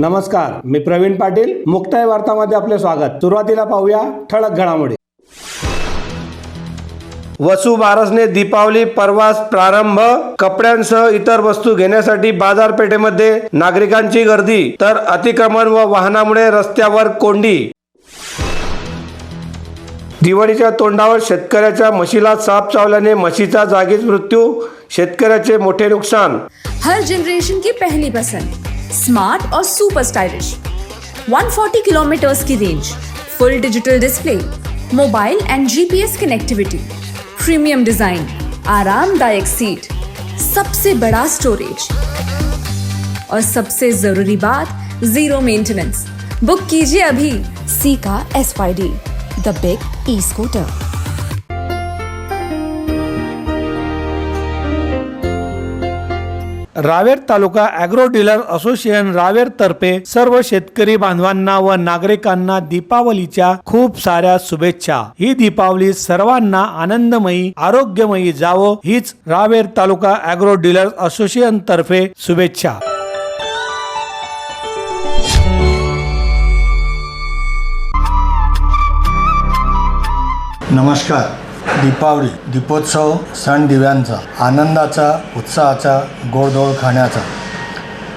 नमस्कार मी प्रवीण पाटील मुक्ताई वार्तामध्ये आपले स्वागत. सुरुवातीला पाहूया ठळक घडामोडी. वसू बारसने दीपावली परवास प्रारंभ कपड्यांसह इतर वस्तू घेण्यासाठी बाजारपेठेमध्ये नागरिकांची गर्दी तर अतिक्रमण व वाहनामुळे रस्त्यावर कोंडी. दिवाळीच्या तोंडावर शेतकऱ्याच्या म्हशीला साप चावल्याने म्हशीचा जागीच मृत्यू शेतकऱ्याचे मोठे नुकसान. हर जनरेशन की पहली पसंद स्मार्ट और सुपर स्टाइलिश। 140 किलोमीटर्स की range full digital display mobile and GPS connectivity premium design आरामदायक सीट सबसे बड़ा स्टोरेज और सबसे ज़रूरी बात ज़ीरो मेंटेनेंस बुक कीजिए अभी सी का S the big e scooter Raver taluka agro dealer association Raver तर्फे सर्व शेतकरी बांधवांना व नागरिकांना दीपावलीच्या खूप साऱ्या शुभेच्छा. ही दीपावली सर्वांना आनंदमयी आरोग्यमयी जावो हीच Raver taluka agro dealer association तर्फे शुभेच्छा. नमस्कार. दीपावली दीपोत्सव सण दिव्यांचा आनंदाचा उत्साहाचा गोडधोड खाण्याचा.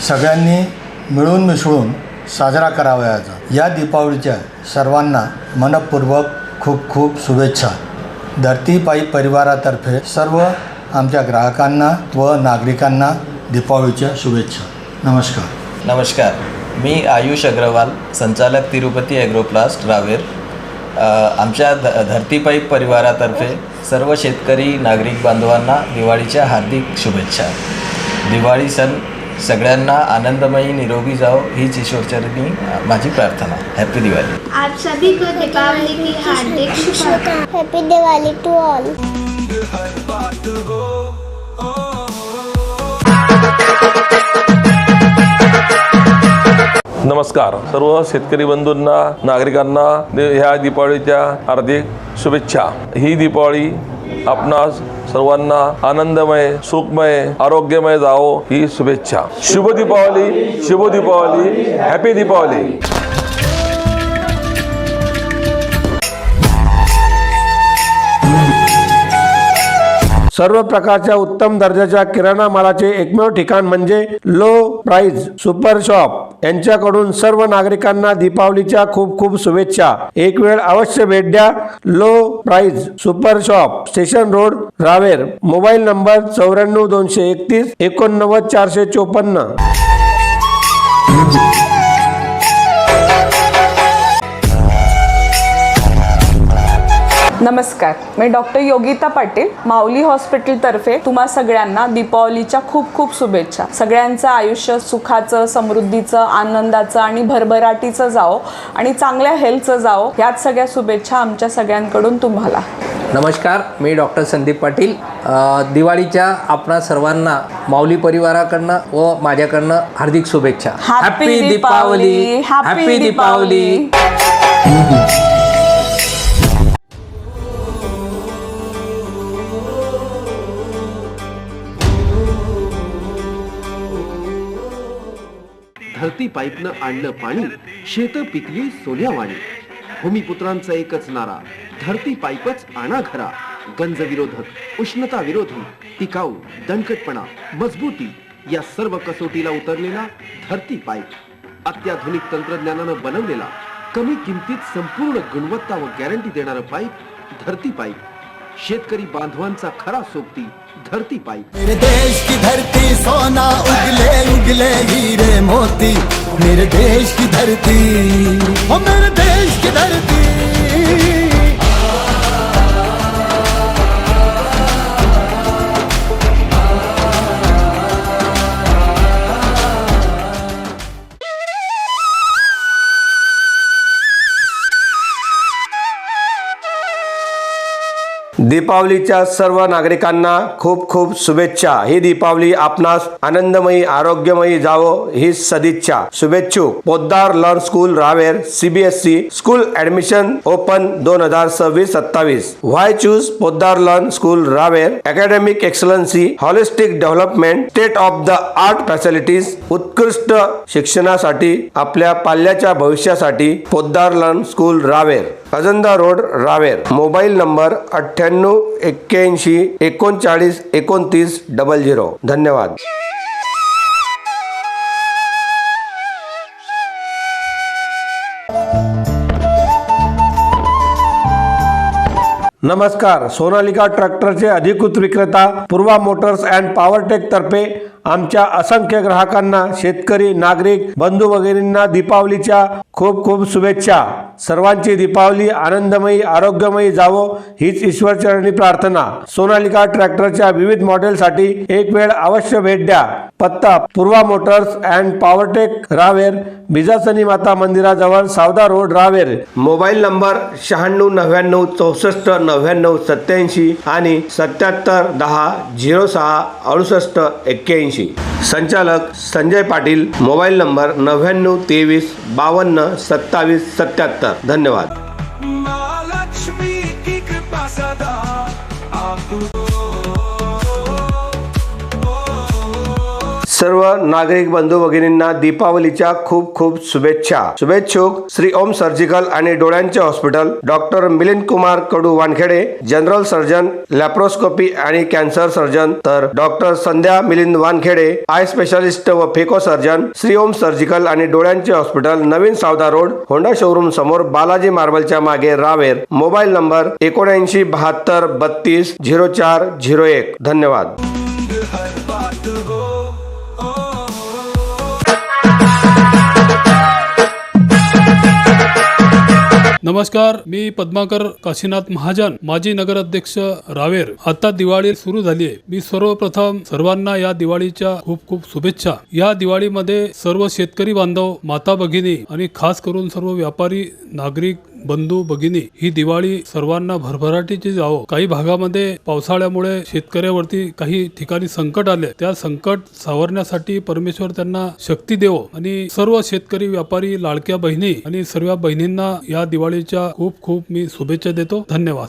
सगळ्यांनी मिळून मिसळून साजरा करावयाचा. या दीपावलीच्या सर्वांना मनपूर्वक खूप खूप शुभेच्छा. धरतीपायी परिवारातर्फे सर्व आमच्या ग्राहकांना व नागरिकांना दीपावलीच्या शुभेच्छा. नमस्कार. नमस्कार. मी आयुष अग्रवाल संचालक तिरुपती ॲग्रोप्लास्ट रावेर. आमच्या ध धरतीपाईप परिवारातर्फे सर्व शेतकरी नागरिक बांधवांना दिवाळीच्या हार्दिक शुभेच्छा. दिवाळी सण सगळ्यांना आनंदमयी निरोगी जाओ हीच ईश्वरचरणी माझी प्रार्थना. हॅपी दिवाळी आप सभी को दीपावली की हार्दिक शुभकामनाएं. हैप्पी दिवाली टू ऑल नमस्कार. सर्व शेतकरी बंधूंना नागरिकांना ह्या दीपावळीच्या हार्दिक शुभेच्छा. ही दीपावळी आपणास सर्वांना आनंदमय सुखमय आरोग्यमय जावो ही शुभेच्छा. शुभ दीपावली शुभ दीपावली हॅपी दीपावली. सर्व प्रकारच्या उत्तम दर्जाच्या किराणा मालाचे एकमेव ठिकाण म्हणजे लो प्राइस सुपर शॉप. यांच्याकडून सर्व नागरिकांना दीपावलीच्या खूप खूप शुभेच्छा. एक वेळ अवश्य भेट द्या. Low price super shop station road Raver. Mobile number चौऱ्याण्णव दोनशे एकतीस एकोणनव्वद चारशे चोपन्न. नमस्कार मी डॉक्टर योगिता पाटील माऊली हॉस्पिटलतर्फे तुम्हा सगळ्यांना दीपावलीच्या खूप खूप शुभेच्छा. सगळ्यांचं आयुष्य सुखाचं समृद्धीचं आनंदाचं आणि भरभराटीचं जावो आणि चांगल्या हेल्थचं जावो ह्याच सगळ्या शुभेच्छा आमच्या सगळ्यांकडून तुम्हाला. नमस्कार मी डॉक्टर संदीप पाटील. दिवाळीच्या आपणा सर्वांना माऊली परिवाराकडनं व माझ्याकडनं हार्दिक शुभेच्छा. Happy दीपावली! हॅपी दीपावली! दीपावली पाईपनं आणलं पाणी शेत पिकली सोन्यावाणी. भूमिपुत्रांचा एकच नारा धरती पाईपच आणा घरा गंज विरोधक उष्णता विरोधी टिकाऊ दणकटपणा मजबूती या सर्व कसोटीला उतरलेला धरती पाईप. अत्याधुनिक तंत्रज्ञानानं बनवलेला कमी किमतीत संपूर्ण गुणवत्ता व गॅरंटी देणारं पाईप धरती पाईप. शेतकरी बांधवांचा खरा सोबती धरती पायी. मेरे देश की धरती सोना उगले उगले हीरे मोती. मेरे देश की धरती ओ मेरे देश की धरती. दीपावलीच्या सर्व नागरिकांना खूप खूप शुभेच्छा. ही दीपावली आपणास आनंदमयी आरोग्यमयी जावो ही सदिच्छा. शुभेच्छुक Poddar learn school Raver CBSE school admission open दोन हजार सव्वीस सत्तावीस. Why choose Poddar learn school Raver academic excellency holistic development state of the art facilities उत्कृष्ट शिक्षणासाठी आपल्या पाल्याच्या भविष्यासाठी Poddar learn school Raver. Ajanda road Raver. Mobile number अठ्ठ्याण्णव एक्क्याऐंशी एकोणचाळीस एकोणतीस डबल झिरो. धन्यवाद. नमस्कार. सोनालिका ट्रॅक्टरचे अधिकृत विक्रेता पूर्वा मोटर्स अँड पॉवरटेक तर्फे आमच्या असंख्य ग्राहकांना शेतकरी नागरिक बंधू वगैरेंना दीपावलीच्या खूप खूप शुभेच्छा. सर्वांची दीपावली आनंदमयी आरोग्यमयी जावो हीच ईश्वरचरणी प्रार्थना. सोनालिका ट्रॅक्टरच्या विविध मॉडेलसाठी एक वेळ अवश्य भेट द्या. पत्ता Purva motors and powertech Raver Bijasani माता मंदिराजवळ Savda road Raver. Mobile number शहाण्णव नव्याण्णव चौसष्ट नव्याण्णव सत्याऐंशी आणि सत्याहत्तर दहा झिरो सहा अडुसष्ट एक्क्याऐंशी. संचालक संजय पाटील मोबाईल नंबर नव्याण्णव तेवीस बावन्न सत्तावीस सत्याहत्तर. धन्यवाद. सर्व नागरिक बंधू भगिनींना दीपावलीच्या खूप खूप शुभेच्छा. शुभेच्छुक श्री ओम सर्जिकल आणि डोळ्यांचे hospital doctor Milind Kumar Kadu Wankhede general surgeon laparoscopy आणि कॅन्सर सर्जन तर doctor Sandhya Milind Wankhede eye specialist व phaco surgeon Shri Om surgical आणि डोळ्यांचे हॉस्पिटल नवीन सावदा रोड होंडा शोरूम समोर बालाजी मार्बलच्या मागे रावेर. मोबाईल नंबर एकोणऐंशी बहात्तर बत्तीस झिरो चार झिरो एक. धन्यवाद. नमस्कार मी पद्माकर काशीनाथ महाजन माजी नगराध्यक्ष रावेर. आता दिवाळी सुरू झाली आहे मी सर्वप्रथम सर्वांना या दिवाळीच्या खूप खूप शुभेच्छा. या दिवाळीमध्ये सर्व शेतकरी बांधव माता भगिनी आणि खास करून सर्व व्यापारी नागरिक बंधू भगिनी ही दिवाळी सर्वांना भरभराटीची जावो. काही भागामध्ये पावसाळ्यामुळे शेतकऱ्यावरती काही ठिकाणी संकट आले. त्या संकट सावरण्यासाठी परमेश्वर त्यांना शक्ती देवो. आणि सर्व शेतकरी व्यापारी लाडक्या बहिणी आणि सर्व बहिणींना या दिवाळीच्या खूप खूप मी शुभेच्छा देतो. धन्यवाद.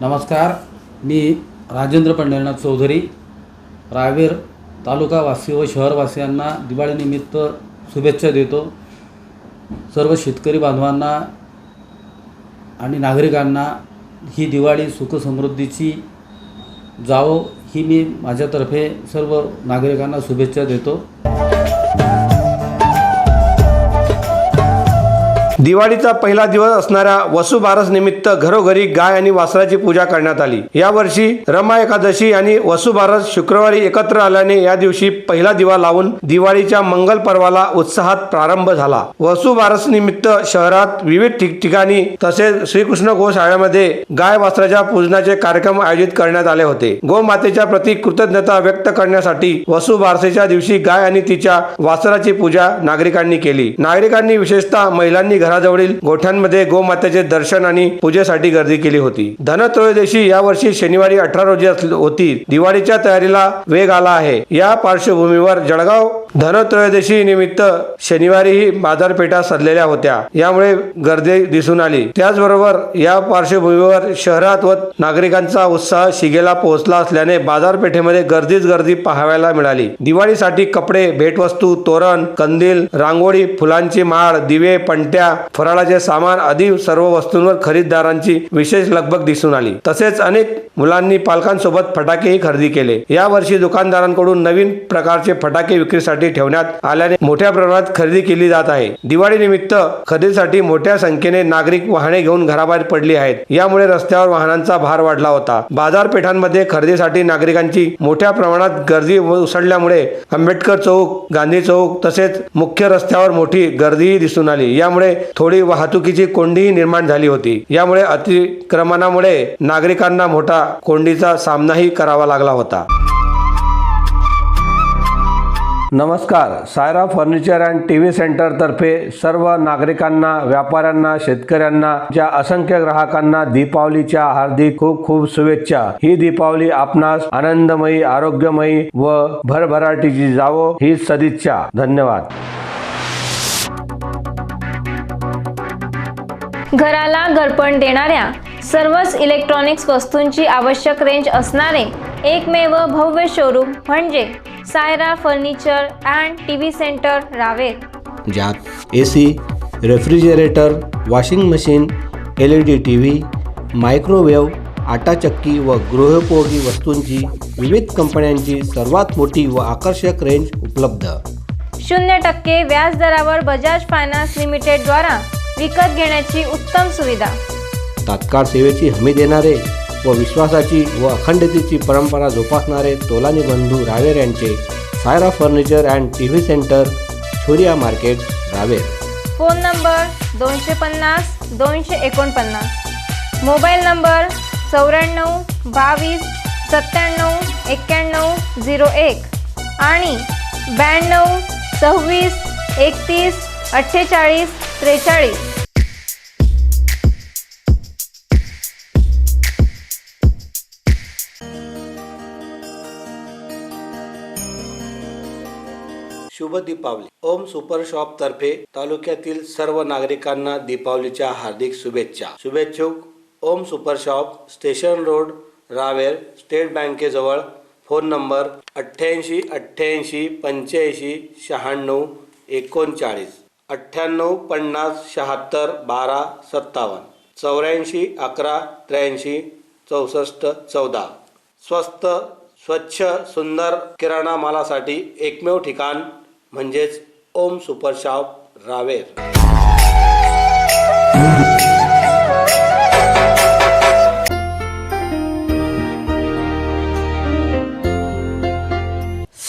नमस्कार. मी राजेंद्र पंढरीनाथ चौधरी रावेर तालुकावासी व शहरवासियांना दिवाळीनिमित्त शुभेच्छा देतो. सर्व शेतकरी बांधवांना आणि नागरिकांना ही दिवाळी सुखसमृद्धीची जावो ही मी माझ्यातर्फे सर्व नागरिकांना शुभेच्छा देतो. दिवाळीचा पहिला दिवस असणाऱ्या वसुबारस निमित्त घरोघरी गाय आणि वासराची पूजा करण्यात आली. या वर्षी रमा एकादशी आणि वसुबारस शुक्रवारी एकत्र आल्याने या दिवशी पहिला दिवा लावून दिवाळीच्या मंगल पर्वाला उत्साहात प्रारंभ झाला. वसुबारस निमित्त शहरात विविध ठिकठिकाणी तसेच श्रीकृष्ण गोशाळेमध्ये गाय वासराच्या पूजनाचे कार्यक्रम आयोजित करण्यात आले होते. गोमातेच्या प्रती कृतज्ञता व्यक्त करण्यासाठी वसुबारसेच्या दिवशी गाय आणि तिच्या वासराची पूजा नागरिकांनी केली. नागरिकांनी विशेषतः महिलांनी घराजवळील गोठ्यांमध्ये गोमातेचे दर्शन आणि पूजेसाठी गर्दी केली होती. धनत्रयोदशी या वर्षी शनिवारी अठरा रोजी असली- होती. दिवाळीच्या तयारीला वेग आला आहे. या पार्श्वभूमीवर जळगाव धनत्रयोदशी निमित्त शनिवारीही बाजारपेठा सजलेल्या होत्या. यामुळे गर्दी दिसून आली. त्याचबरोबर या पार्श्वभूमीवर शहरात व नागरिकांचा उत्साह शिगेला पोहोचला असल्याने बाजारपेठेमध्ये गर्दीच गर्दी पाहायला मिळाली. दिवाळीसाठी कपडे भेटवस्तू तोरण कंदील रांगोळी फुलांची माळ दिवे पणत्या फराळाचे सामान आदी सर्व वस्तूंवर खरीददारांची विशेष लगबग दिसून आली. तसेच अनेक मुलांनी पालकांसोबत फटाकेही खरेदी केले. या वर्षी दुकानदारांकडून नवीन प्रकारचे फटाके विक्रीसाठी ठेवण्यात आल्याने मोठ्या प्रमाणात खरेदी केली जात आहे. दिवाळी निमित्त खरेदीसाठी मोठ्या संख्येने नागरिक वाहने घेऊन घराबाहेर पडली आहेत. यामुळे रस्त्यावर वाहनांचा भार वाढला होता. बाजारपेठांमध्ये खरेदीसाठी नागरिकांची मोठ्या प्रमाणात गर्दी उसळल्यामुळे आंबेडकर चौक गांधी चौक तसेच मुख्य रस्त्यावर मोठी गर्दीही दिसून आली. यामुळे थोडी वाहतुकीची कोंडीही निर्माण झाली होती. यामुळे अतिक्रमणामुळे नागरिकांना मोठा कोंडीचा सामनाही करावा लागला होता. नमस्कार Saira furniture and T V centre तर्फे सर्व नागरिकांना व्यापाऱ्यांना शेतकऱ्यांना ज्या असंख्य ग्राहकांना दीपावलीच्या हार्दिक खूप खूप शुभेच्छा. ही दीपावली आपणास आनंदमयी आरोग्यमयी व भरभराटीची जावो ही सदिच्छा. धन्यवाद. घराला घरपण देणाऱ्या सर्वच इलेक्ट्रॉनिक्स वस्तूंची आवश्यक रेंज असणारे एकमेव भव्य शोरूम म्हणजे Saira furniture and T V centre Raver. ज्यात A C refrigerator washing machine L E D T V microwave आटाचक्की व गृहोपयोगी वस्तूंची विविध कंपन्यांची सर्वात मोठी व आकर्षक रेंज उपलब्ध. शून्य टक्के व्याज दरावर बजाज फायनान्स लिमिटेडद्वारा विकत घेण्याची उत्तम सुविधा. तात्काळ सेवेची हमी देणारे व विश्वासाची व अखंडतेची परंपरा जोपासणारे तोलानी बंधू रावेर यांचे Saira furniture and T V centre Churiya market Raver. Phone number दोनशे पन्नास दोनशे एकोणपन्नास. मोबाईल नंबर चौऱ्याण्णव बावीस सत्त्याण्णव एक्क्याण्णव झिरो एक. आणि ब्याण्णव सव्वीस एकतीस अठ्ठेचाळीस त्रेचाळीस. शुभ दीपावली. ओम सुपर शॉप तर्फे तालुक्यातील सर्व नागरिकांना दीपावलीच्या हार्दिक शुभेच्छा. शुभेच्छुक Om super shop station road Raver state बँकेजवळ phone number अठ्ठ्याऐंशी अठ्ठ्याऐंशी पंच्याऐंशी शहाण्णव एकोणचाळीस. अठ्ठ्याण्णव पन्नास शहात्तर बारा सत्तावन्न. चौऱ्याऐंशी अकरा त्र्याऐंशी चौसष्ट चौदा. स्वस्त स्वच्छ सुंदर किराणा मालासाठी एकमेव ठिकाण म्हणजेच Om super shop Raver.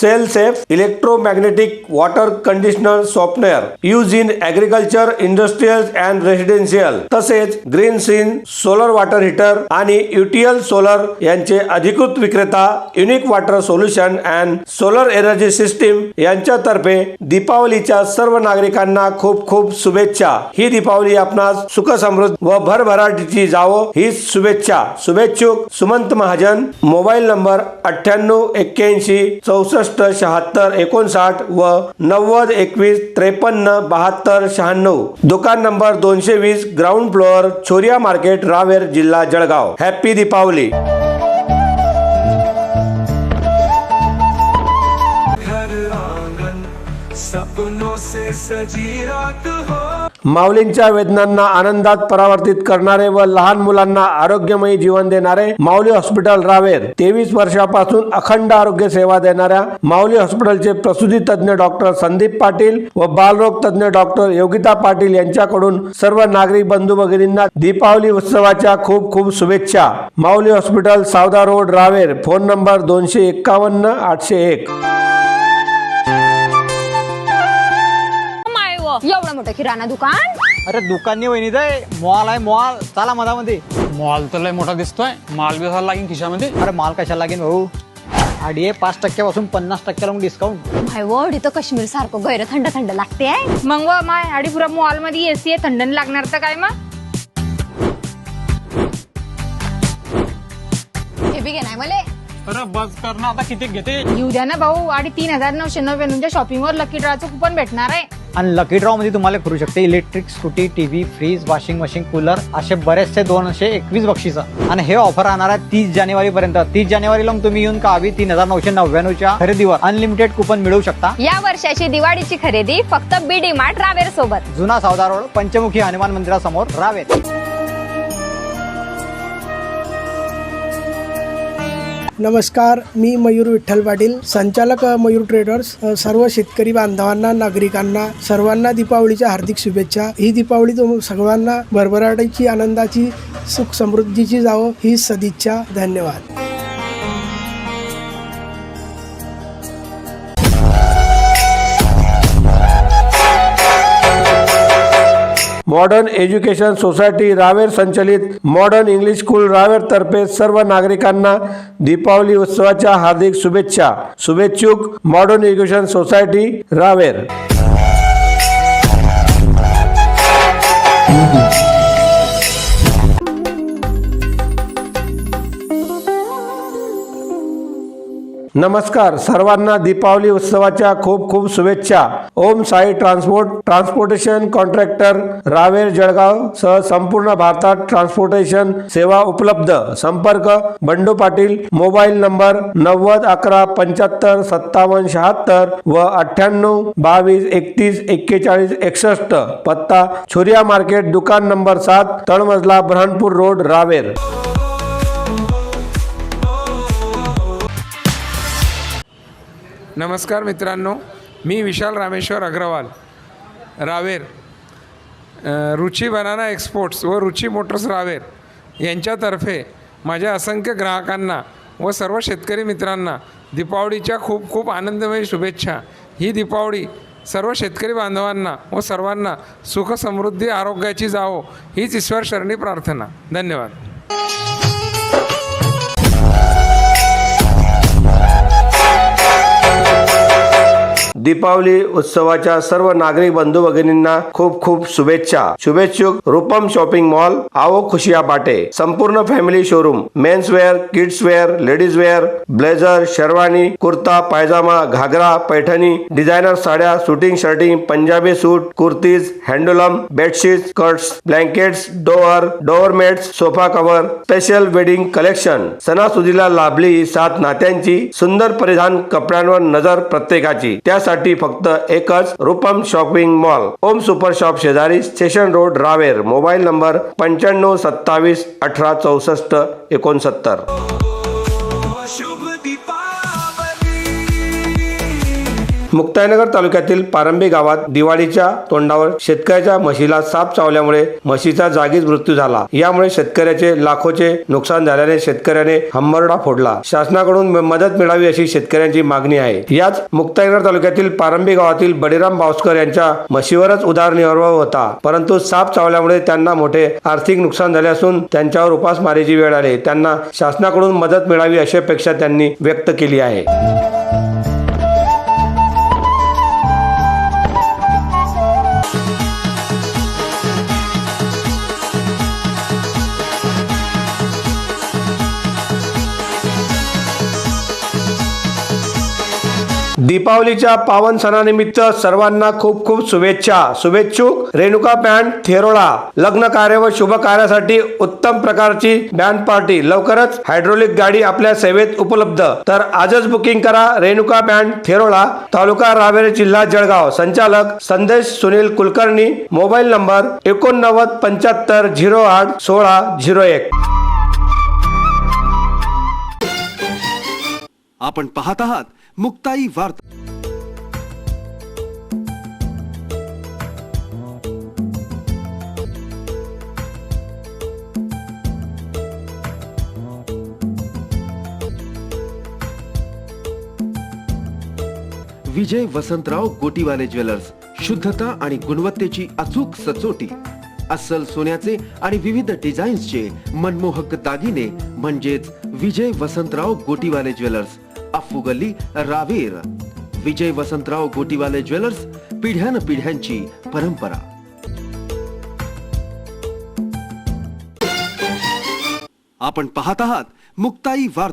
Cell safe electromagnetic water conditioner software use in agriculture industrial and residential तसेच green scene solar water heater आणि युटीएल सोलर यांचे अधिकृत विक्रेता unique water solution and solar energy system यांच्यातर्फे दीपावलीच्या सर्व नागरिकांना खूप खूप शुभेच्छा. ही दीपावली आपणास सुख समृद्ध व भरभराटीची जावो ही शुभेच्छा. शुभेच्छुक सुमंत महाजन मोबाईल नंबर अठ्ठ्याण्णव एक्क्याऐंशी चौसष्ट शहात्तर एकोणसाठ व नव्वद एकवीस त्रेपन्न बहात्तर शहाण्णव. दुकान नंबर दोनशे वीस ground floor Choriya market Raver जिल्हा जळगाव. हॅपी दीपावली. माऊलींच्या वेदनांना आनंदात परावर्तित करणारे व लहान मुलांना आरोग्यमयी जीवन देणारे माऊली हॉस्पिटल रावेर तेवीस वर्षापासून अखंड आरोग्य सेवा देणाऱ्या माऊली हॉस्पिटलचे प्रसूती तज्ज्ञ डॉक्टर संदीप पाटील व बालरोग तज्ज्ञ डॉक्टर योगिता पाटील यांच्याकडून सर्व नागरिक बंधू भगिनींना दीपावली उत्सवाच्या खूप खूप शुभेच्छा. Mauli hospital Savda road Raver phone number दोनशे एक्कावन्न आठशे एक. एवढं मोठं किराणा दुकान? अरे दुकान नाही वहिनी आहे मॉल आहे मॉल. चला मधामध्ये. मॉल तर लय मोठा दिसतोय. माल बी लागेल खिशामध्ये. अरे माल कशाला लागेल भाऊ? आडी आहे पाच टक्क्यापासून पन्नास टक्क्याला डिस्काउंट भाई वड इथं काश्मीर सारखं गैर थंड थंड लागते मग व माय अडीपुरा मॉलमध्ये एसी आहे थंड नाही लागणार तर काय मग? हे बी नाही मला. अरे बस कर ना आता किती घेते? येऊ द्या ना भाऊ आणि तीन हजार नऊशे नव्याण्णवच्या शॉपिंगवर लकी ड्रॉचं कुपन भेटणार आहे. आणि लकी ड्रॉ मध्ये तुम्हाला करू शकते electric scooty TV fridge washing machine cooler असे बरेचसे दोनशे एकवीस बक्षीस. आणि हे ऑफर राहणार आहे तीस जानेवारी पर्यंत तीस जानेवारीला मग तुम्ही येऊन कावी तीन हजार नऊशे नव्याण्णवच्या खरेदीवर अनलिमिटेड कुपन मिळवू शकता. या वर्षाची दिवाळीची खरेदी फक्त बीडी मार्ट रावेर सोबत जुना सावदा रोड पंचमुखी हनुमान मंदिरासमोर रावेर. नमस्कार मी मयूर विठ्ठल पाटील संचालक मयूर ट्रेडर्स सर्व शेतकरी बांधवांना नागरिकांना सर्वांना दीपावलीच्या हार्दिक शुभेच्छा. ही दीपावली तुम सर्वांना भरभराटीची आनंदाची सुख समृद्धीची जावो ही सदिच्छा. धन्यवाद. मॉडर्न एज्युकेशन सोसायटी रावेर संचलित मॉडर्न इंग्लिश स्कूल रावेर तर्फे सर्व नागरिकांना दीपावली उत्सवाच्या हार्दिक शुभेच्छा. शुभेच्छुक मॉडर्न एज्युकेशन सोसायटी रावेर. नमस्कार सर्वांना दीपावली उत्सवाच्या खूप खूप शुभेच्छा. Om Sai transport transportation contractor Raver Jalgaon सह संपूर्ण भारतात ट्रान्सपोर्टेशन सेवा उपलब्ध. संपर्क बंडू पाटील मोबाईल नंबर नव्वद अकरा पंच्याहत्तर सत्तावन्न शहात्तर व अठ्ठ्याण्णव बावीस एकतीस एक्केचाळीस एकसष्ट. पत्ता छुरिया मार्केट दुकान नंबर सात तळमजला ब्रहाणपूर रोड रावेर. नमस्कार मित्रांनो मी विशाल रामेश्वर अग्रवाल रावेर रुची बनाना एक्सपोर्ट्स व रुची मोटर्स रावेर यांच्यातर्फे माझ्या असंख्य ग्राहकांना व सर्व शेतकरी मित्रांना दीपावलीच्या खूप खूप आनंदमय शुभेच्छा. ही दीपावली सर्व शेतकरी बांधवांना व सर्वांना सुख समृद्धी आरोग्याची जावो हीच ईश्वर शरणी प्रार्थना. धन्यवाद. दीपावली उत्सवाच्या सर्व नागरिक बंधू भगिनींना खूप खूप शुभेच्छा. शुभेच्छुक रूपम शॉपिंग मॉल आवो खुशिया बाटे. संपूर्ण family showroom men's wear kids wear ladies wear blazer sherwani kurta pyjama ghagra Paithani designer साड्या suiting shirting Punjabi suit kurtis handloom bedsheet skirts blankets door doormats sofa cover special wedding collection. सणासुदीला लाभली सात नात्यांची सुंदर परिधान कपड्यांवर नजर प्रत्येकाची. त्यासाठी फक्त एकच Rupam shopping mall. Om super shop शेजारी station road Raver. Mobile number पंच्याण्णव सत्तावीस अठरा चौसष्ट एकोणसत्तर. मुक्ताईनगर तालुक्यातील पारंबी गावात दिवाळीच्या तोंडावर शेतकऱ्याच्या म्हशीला साप चावल्यामुळे म्हशीचा जागीच मृत्यू झाला. यामुळे शेतकऱ्याचे लाखोचे नुकसान झाल्याने शेतकऱ्याने हंबरडा फोडला. शासनाकडून मदत मिळावी अशी शेतकऱ्यांची मागणी आहे. याच मुक्ताईनगर तालुक्यातील पारंबी गावातील बळीराम बावस्कर यांच्या म्हशीवरच उदारनिर्वाह होता. परंतु साप चावल्यामुळे त्यांना मोठे आर्थिक नुकसान झाले असून त्यांच्यावर उपासमारीची वेळ आली. त्यांना शासनाकडून मदत मिळावी अशी अपेक्षा त्यांनी व्यक्त केली आहे. दीपावलीच्या पावन सणानिमित्त सर्वांना खूप खूप शुभेच्छा. शुभेच्छुक रेणुका बँड थेरोळा. लग्न कार्य व शुभ कार्यासाठी उत्तम प्रकारची बँड पार्टी. लवकरच हायड्रोलिक गाडी आपल्या सेवेत उपलब्ध. तर आजच बुकिंग करा रेणुका बँड थेरोळा तालुका रावेर जिल्हा जळगाव. संचालक संदेश सुनील कुलकर्णी. मोबाईल नंबर एकोणनव्वद पंच्याहत्तर झिरो आठ सोळा झिरो एक. आपण पाहत आहात मुक्ताई वार्ता. विजय वसंतराव गोटीवाले ज्वेलर्स शुद्धता आणि गुणवत्तेची अचूक सचोटी. अस्सल सोन्याचे आणि विविध डिझाईन्सचे मनमोहक दागिने म्हणजेच विजय वसंतराव गोटीवाले ज्वेलर्स. अफू गल्ली रावेर. विजय वसंतराव गोटीवाले ज्वेलर्स पिढ्यान पिढ्यांची परंपरा. आपण पाहत आहात मुक्ताई वार्ता.